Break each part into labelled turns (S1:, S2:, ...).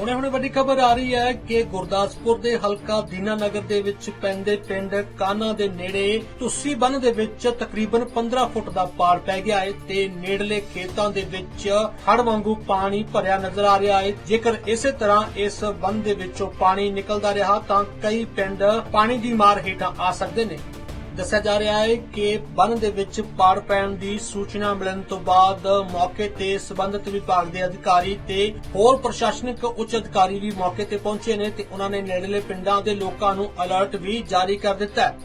S1: ਹੁਣੇ ਹੁਣੇ ਵੱਡੀ ਖਬਰ ਆ ਰਹੀ ਹੈ ਕਿ ਗੁਰਦਾਸਪੁਰ ਦੇ ਹਲਕਾ ਦੀਨਾਨਗਰ ਦੇ ਵਿੱਚ ਪੈਂਦੇ ਪਿੰਡ ਕਾਨਾ ਦੇ ਨੇੜੇ ਤੁਸੀ ਬੰਨ ਦੇ ਵਿੱਚ ਤਕਰੀਬਨ 15 ਫੁੱਟ ਦਾ ਪਾੜ ਪੈ ਗਿਆ ਹੈ ਤੇ ਨੇੜਲੇ ਖੇਤਾਂ ਦੇ ਵਿੱਚ ਹੜ ਵਾਂਗੂ ਪਾਣੀ ਭਰਿਆ ਨਜ਼ਰ ਆ ਰਿਹਾ ਹੈ। ਜੇਕਰ ਇਸੇ ਤਰ੍ਹਾਂ ਇਸ ਬੰਨ ਦੇ ਵਿੱਚੋਂ ਪਾਣੀ ਨਿਕਲਦਾ ਰਿਹਾ ਤਾਂ ਕਈ ਪਿੰਡ ਪਾਣੀ ਦੀ ਮਾਰ ਹੇਠਾਂ ਆ ਸਕਦੇ ਨੇ। ਦੱਸਿਆ ਜਾ ਰਿਹਾ ਹੈ ਕਿ ਬੰਨ ਦੇ ਵਿੱਚ ਪਾੜ ਪੈਣ ਦੀ ਸੂਚਨਾ ਮਿਲਣ ਤੋਂ ਬਾਅਦ ਮੌਕੇ ਤੇ ਸਬੰਧਤ ਵਿਭਾਗ ਦੇ ਅਧਿਕਾਰੀ ਤੇ ਹੋਰ ਪ੍ਰਸ਼ਾਸਨਿਕ ਉੱਚ ਅਧਿਕਾਰੀ ਵੀ ਮੌਕੇ ਤੇ ਪਹੁੰਚੇ ਨੇ ਤੇ ਉਹਨਾਂ ਨੇ ਨੇੜਲੇ ਪਿੰਡਾਂ ਦੇ ਲੋਕਾਂ ਨੂੰ ਅਲਰਟ ਵੀ ਜਾਰੀ ਕਰ ਦਿੱਤਾ ਹੈ।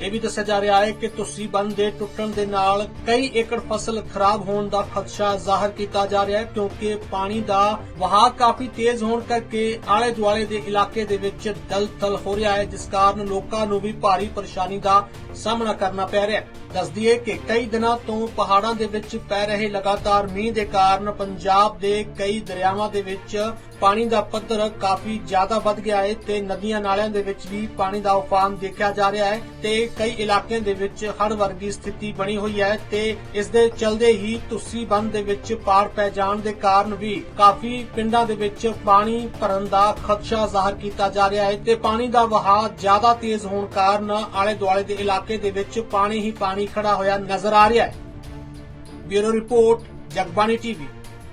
S1: ਇਹ ਵੀ ਦੱਸਿਆ ਜਾ ਰਿਹਾ ਹੈ ਕਿ ਤੁਸੀਂ ਬੰਦ ਦੇ ਟੁੱਟਣ ਦੇ ਨਾਲ ਕਈ ਏਕੜ ਫਸਲ ਖਰਾਬ ਹੋਣ ਦਾ ਖਦਸ਼ਾ ਜ਼ਾਹਰ ਕੀਤਾ ਜਾ ਰਿਹਾ ਹੈ, ਕਿਉਂਕਿ ਪਾਣੀ ਦਾ ਵਹਾਅ ਕਾਫੀ ਤੇਜ਼ ਹੋਣ ਕਰਕੇ ਆਲੇ ਦੁਆਲੇ ਦੇ ਇਲਾਕੇ ਦੇ ਵਿੱਚ ਦਲਦਲ ਹੋ ਰਿਹਾ ਹੈ, ਜਿਸ ਕਾਰਨ ਲੋਕਾਂ ਨੂੰ ਵੀ ਭਾਰੀ ਪਰੇਸ਼ਾਨੀ ਦਾ ਸਾਹਮਣਾ ਕਰਨਾ ਪੈ ਰਿਹਾ ਹੈ। ਦੱਸਦੀ ਹੈ ਕਿ ਕਈ ਦਿਨਾਂ ਤੋਂ ਪਹਾੜਾਂ ਦੇ ਵਿੱਚ ਪੈ ਰਹੇ ਲਗਾਤਾਰ ਮੀਂਹ ਦੇ ਕਾਰਨ ਪੰਜਾਬ ਦੇ ਕਈ ਦਰਿਆਵਾਂ ਦੇ ਵਿੱਚ ਪਾਣੀ ਦਾ ਪੱਧਰ ਕਾਫੀ ਜ਼ਿਆਦਾ ਵੱਧ ਗਿਆ ਹੈ ਤੇ ਨਦੀਆਂ ਨਾਲਿਆਂ ਦੇ ਵਿੱਚ ਵੀ ਪਾਣੀ ਦਾ ਉਫਾਨ ਦੇਖਿਆ ਜਾ ਰਿਹਾ ਹੈ ਤੇ ਕਈ ਇਲਾਕਿਆਂ ਦੇ ਵਿੱਚ ਹੜ ਵਰਗੀ ਸਥਿਤੀ ਬਣੀ ਹੋਈ ਹੈ ਤੇ ਇਸ ਦੇ ਚਲਦੇ ਹੀ ਤੁਸੀ ਬੰਦ ਦੇ ਵਿੱਚ ਪਾੜ ਪੈ ਜਾਣ ਦੇ ਕਾਰਨ ਵੀ ਕਾਫੀ ਪਿੰਡਾਂ ਦੇ ਵਿੱਚ ਪਾਣੀ ਭਰਨ ਦਾ ਖਦਸ਼ਾ ਜ਼ਾਹਰ ਕੀਤਾ ਜਾ ਰਿਹਾ ਹੈ ਤੇ ਪਾਣੀ ਦਾ ਵਹਾਅ ਜ਼ਿਆਦਾ ਤੇਜ਼ ਹੋਣ ਕਾਰਨ ਆਲੇ ਦੁਆਲੇ ਦੇ ਇਲਾਕੇ ਦੇ ਵਿੱਚ ਪਾਣੀ ਹੀ ਪਾਣੀ ਪਾਣੀ ਖੜਾ ਹੋਇਆ ਨਜ਼ਰ ਆ ਰਿਹਾ ਹੈ। Bureau report Jagbani TV.